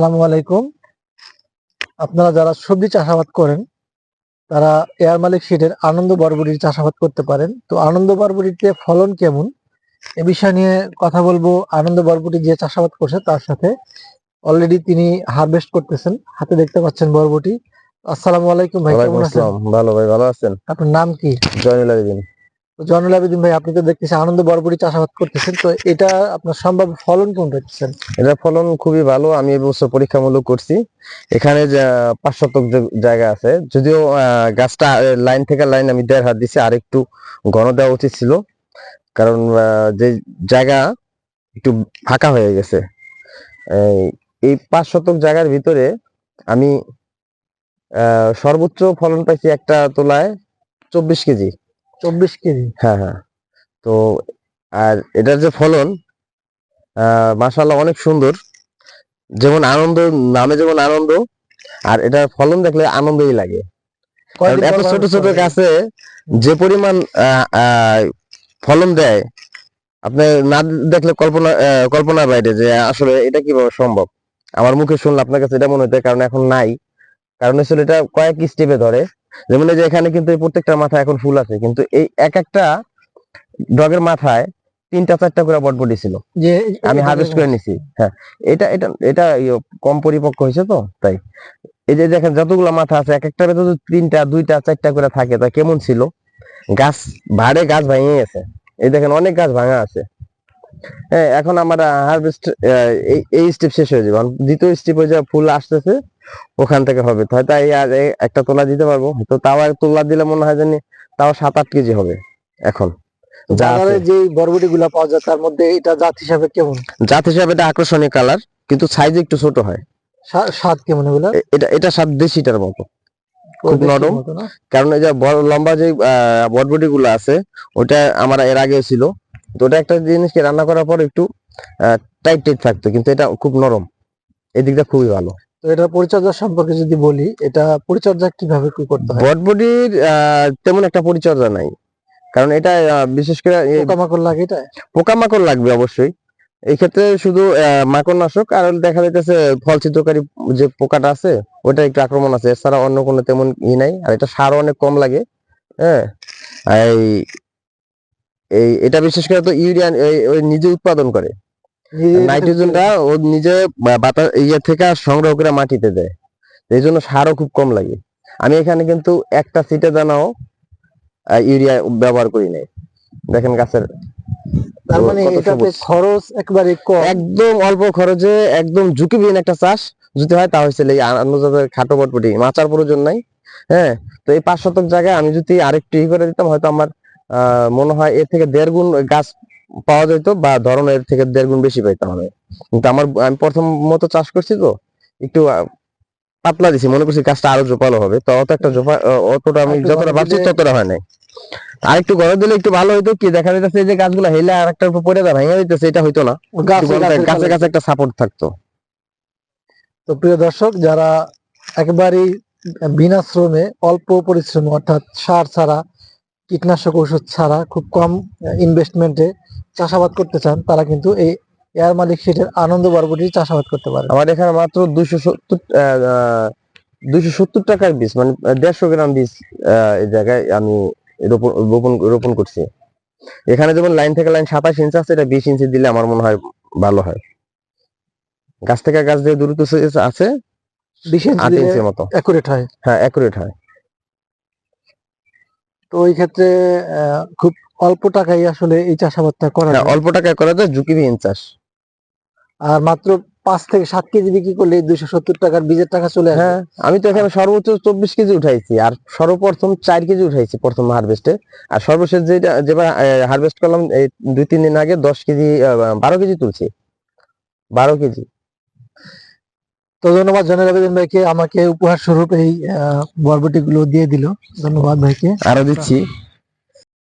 আসসালামু আলাইকুম। আপনারা যারা সবজি চাষাবাদ করেন তারা এয়ার মালিক সিডের আনন্দ বরবটির চাষাবাদ করতে পারেন। তো আনন্দ বরবটিতে ফলন কেমন? এ বিষয় নিয়ে কথা বলব। আনন্দ বরবটি যে চাষাবাদ করছে তার সাথে অলরেডি তিনি হারভেস্ট করতেছেন। হাতে দেখতে পাচ্ছেন বরবটি। আসসালামু আলাইকুম ভাই কেমন আছেন? ভালো ভাই ভালো আছেন? আপনার নাম কি? জয়নুল আবেদিন। জয়নুল আবেদিন ভাই, আপনি তো দেখতেছি আনন্দ বরবটি চাষাবাদ করতেছেন। তো এটা আপনার সম্ভাব্য ফলন কেমন পাচ্ছেন এটা ফলন খুবই ভালো, আমি এবছর পরীক্ষামূলক করছি। এখানে পাঁচ শতক জায়গা আছে, যদিও গাছটা লাইন থেকে লাইন আমি দেড় হাত দিছি, আর একটু ঘন দেওয়া উচিত ছিল। কারণ যে জায়গা একটু ফাঁকা হয়ে গেছে। এই- পাঁচ শতক জায়গার ভিতরে আমি সর্বোচ্চ ফলন পাইছি একটা তোলায় চব্বিশ কেজি। চব্বিশ কেজি। হ্যাঁ হ্যাঁ। তো আর এটার যে ফলন আহ মাশাআল্লাহ অনেক সুন্দর। যেমন আনন্দ নামে যেমন আনন্দ আর এটার ফলন দেখলে আনন্দই লাগে। এত ছোট ছোট গাছে যে পরিমাণ ফলন দেয় আপনি না দেখলে কল্পনা কল্পনার বাইরে যে আসলে এটা কীভাবে সম্ভব? আমার মুখে শুনলে আপনার কাছে এটা মনে হতে কারণ এখন নাই। কারণ আসলে এটা কয়েক স্টেপে ধরে। যেমন এই যে এখানে কিন্তু প্রত্যেকটা মাথায় এখন ফুল আছে কিন্তু এই এক একটা ডগের মাথায় তিনটা চারটা করে বটবটি ছিল। যে আমি হারভেস্ট করে নিছি হ্যাঁ। এটা এটা এটা ইয়ে কম পরিপক্ক হয়েছে তো তাই। এই যে দেখেন যতগুলো মাথা আছে এক একটা ভেতর তিনটা দুইটা চারটা করে থাকে তা কেমন ছিল? গাছ ভাড়ে গাছ ভেঙে গেছে। এই দেখেন অনেক গাছ ভাঙা আছে। হ্যাঁ এখন আমার হারভেস্ট এই এই স্টেপ শেষ হয়ে যাবে। দ্বিতীয় স্টেপ হয়ে যাবে ফুল আসতেছে ওখান থেকে হবে। হয়তো এই আর একটা তোলা দিতে পারব। তো তাও তোলা দিলে মনে হয় জানি তাও সাত আট কেজি হবে এখন। যা বাজারে যে বরবটি গুলা পাওয়া যায় তার মধ্যে এটা জাত হিসাবে কেমন? জাত হিসাবে এটা আকর্ষণীয় কালার কিন্তু সাইজ একটু ছোট হয়। স্বাদ কেমন এগুলা? এটা এটা স্বাদ দেশিটার মতো। খুব নরম। কারণ এই যে বড় লম্বা যে বটবটি গুলো আছে ওটা আমার এর আগে ছিল। তো ওটা একটা জিনিসকে রান্না করার পর একটু টাইট টাইট থাকতো কিন্তু এটা খুব নরম। এই দিকটা খুবই ভালো। তো এটার পরিচর্যা সম্পর্কে যদি বলি এটা পরিচর্যা কীভাবে কি করতে হয়? বটবটির আহ, তেমন একটা পরিচর্যা নাই। কারণ এটা বিশেষ করে পোকামাকড় লাগে এটা? পোকামাকড় লাগবে অবশ্যই। এই ক্ষেত্রে শুধু আহ, মাকড়নাশক আর দেখা যাইতেছে ফল ছিদ্রকারী যে পোকাটা আছে ওটা একটু আক্রমণ আছে। এছাড়া অন্য কোনো তেমন ই নাই। আর এটা সারও অনেক কম লাগে হ্যাঁ? এই এটা বিশেষ করে তো ইউরিয়া ওই নিজে উৎপাদন করে। নাইট্রোজেনটা ও নিজে বাতাস ইয়ে থেকে সংগ্রহ করে মাটিতে দেয়। এই জন্য সারও খুব কম লাগে। আমি এখানে কিন্তু একটা সিটে দানাও ইউরিয়া ব্যবহার করি নাই। দেখেন গাছের তার মানে এটাতে খরচ একবারে কম। একদম অল্প খরচে একদম ঝুঁকিবিহীন একটা চাষ। যদি হয় তা হয়েছিল এই আনন্দজাতের খাটো বটবটি। মাচার প্রয়োজন নাই হ্যাঁ? তো এই পাঁচ শতক জায়গায় আমি যদি আরেকটু ই করে দিতাম হয়তো আমার আহ, মনে হয় এর থেকে দেড় গুণ গাছ পাওয়া যেত বা ধরন এর থেকে দেড় গুণ বেশি পাইতাম আমি। কিন্তু আমার আমি প্রথম মতো চাষ করছি তো একটু পাতলা দিছি মনে করছি গাছটা আরও জোপালো হবে। তো অত একটা জোপা অতটা আমি যতটা ভাবছি ততটা হয় নাই। আর একটু গরম দিলে একটু ভালো হইতো কি দেখা যাইতেছে এই যে গাছগুলো হেলে আর একটা উপর পড়ে দেয় ভেঙে দিতেছে এটা হইতো না। গাছে। কাছে একটা সাপোর্ট থাকতো। তো প্রিয় দর্শক যারা একেবারেই বিনা শ্রমে অল্প পরিশ্রমে অর্থাৎ সার ছাড়া কীটনাশক ওষুধ ছাড়া খুব কম ইনভেস্টমেন্টে চাষাবাদ করতে চান তারা কিন্তু এই এয়ার মালিক সিটের আনন্দ বরবটি চাষাবাদ করতে পারে। আমার এখানে মাত্র দুইশো সত্তর দুইশো সত্তর টাকার বীজ মানে দেড়শো গ্রাম বীজ এই জায়গায় আমি রোপণ রোপণ রোপণ করছি। এখানে যেমন লাইন থেকে লাইন সাতাশ ইঞ্চি আছে এটা বিশ ইঞ্চি দিলে আমার মনে হয় ভালো হয়। গাছ থেকে গাছ যে দূরত্ব আছে বিশ ইঞ্চি মতো। অ্যাকুরেট হয়। হ্যাঁ অ্যাকুরেট হয়। তো ওই ক্ষেত্রে খুব অল্প টাকায় আসলে এই চাষাবাদটা করা যায়। অল্প টাকায় করা যায় ঝুঁকিবিহীন চাষ। আর মাত্র পাঁচ থেকে সাত কেজি বিক্রি করলে দুইশো সত্তর টাকার বীজের টাকা চলে আসে হ্যাঁ আমি তো এখানে সর্বোচ্চ চব্বিশ কেজি উঠাইছি আর সর্বপ্রথম চার কেজি উঠাইছি প্রথম হারভেস্টে আর সর্বশেষ যেটা যেবার হারভেস্ট করলাম এই দুই তিন দিন আগে দশ কেজি বারো কেজি তুলছি। বারো কেজি। তো ধন্যবাদ জনের আবেদন ভাইকে, আমাকে উপহার স্বরূপ এই বরবটি গুলো দিয়ে দিল। ধন্যবাদ ভাইকে। আরও দিচ্ছি।